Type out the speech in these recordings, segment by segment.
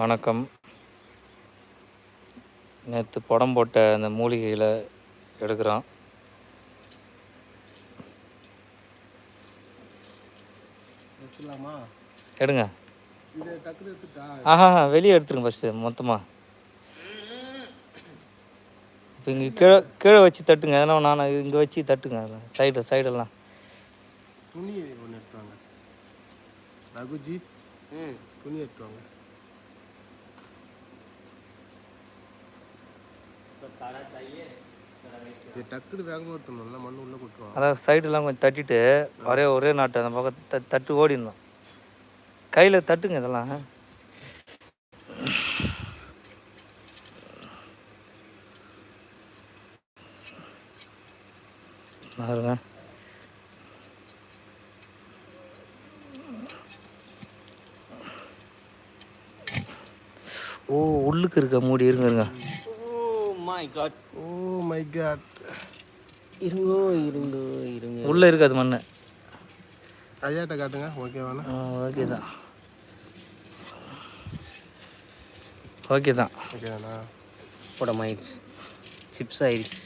வணக்கம். நேற்று படம் போட்ட அந்த மூலிகையில் எடுக்கிறோம். எடுங்க. ஆஹா வெளியே எடுத்துருங்க ஃபஸ்ட்டு மொத்தமாக இப்போ இங்கே கீழே கீழே வச்சு தட்டுங்க. ஏன்னா நான் இங்கே வச்சு தட்டுங்க. சைடு சைடெல்லாம். துணி ஒன்று எடுத்துவாங்க ரகுஜி துணி எடுத்துவாங்க அதான் சைடெல்லாம் கொஞ்சம் தட்டிட்டு ஒரே ஒரே நாட்டு அந்த பக்கம் த தட்டு ஓடிடணும். கையில் தட்டுங்க இதெல்லாம். பாருங்க ஓ உள்ளுக்கு இருக்க மூடி இருங்க இருங்க. Oh my God oh my god இருங்கோ இருங்கோ இருங்க. உள்ளே இருக்காது மண் ஐயாட்ட காட்டுங்க ஓகேவாண்ணா ஓகே தான். ஓகே தான். ஓகேவாண்ணா படம் ஆயிடுச்சு. சிப்ஸ் ஆயிடுச்சு.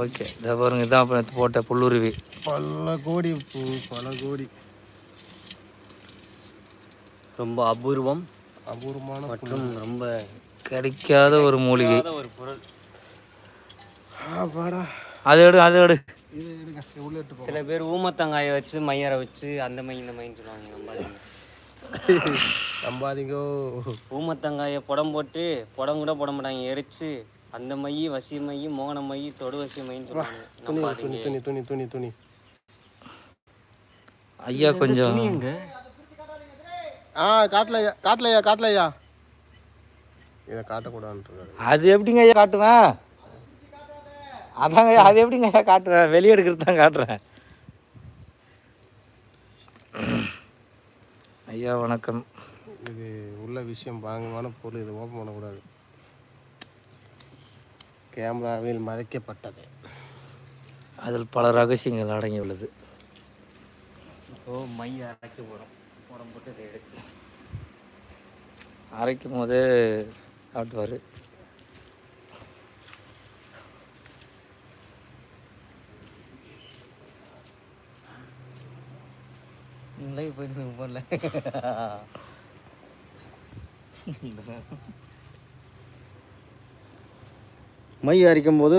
ஓகே இதை பாருங்க இதான் நேத்து போட்ட புல்லுருவி. பல கோடி பூ பல கோடி. ரொம்ப அபூர்வம். அபூர்வமான. மற்றும் ரொம்ப கிடைக்காத ஒரு மூலிகை. ஒரு பொருள். ஆ பாடா அது எடு அது எடு. சில பேர் ஊமத்தங்காயை வச்சு மையரை வச்சு அந்த மை இந்த மைன்னு சொல்லுவாங்க நம்பாதீங்க நம்பாதீங்கோ ஊமத்தங்காயை புடம் போட்டு புடம் கூட போட மாட்டாங்க எரிச்சு அந்த மை வசி மை மோகன மை தொடு வசி மைன்னு சொல்லுவாங்க துணி துணி துணி துணி துணி ஐயா கொஞ்சம் ஆ காட்டலையா காட்டலையா காட்டலையா இதை காட்டக்கூடாதுன்றாரு. அது எப்படிங்க ஐயா காட்டுவேன் அதாங்க ஐயா அது எப்படிங்க ஐயா காட்டுவேன் வெளியே எடுக்கிறது தான் காட்டுறேன். ஐயா வணக்கம். இது உள்ள விஷயம் பாங்கமான பொருள் இது ஓப்பன் பண்ணக்கூடாது. கேமராவில் மறைக்கப்பட்டது. அதில் பல ரகசியங்கள் அடங்கியுள்ளது. ஓ மை அரைக்க போகிறோம் புடம் போட்டு இதை எடுத்து. அரைக்கும் போதே காட்டுவார் லைவ் போயிட்டு போடல. மை அரைக்கும் போது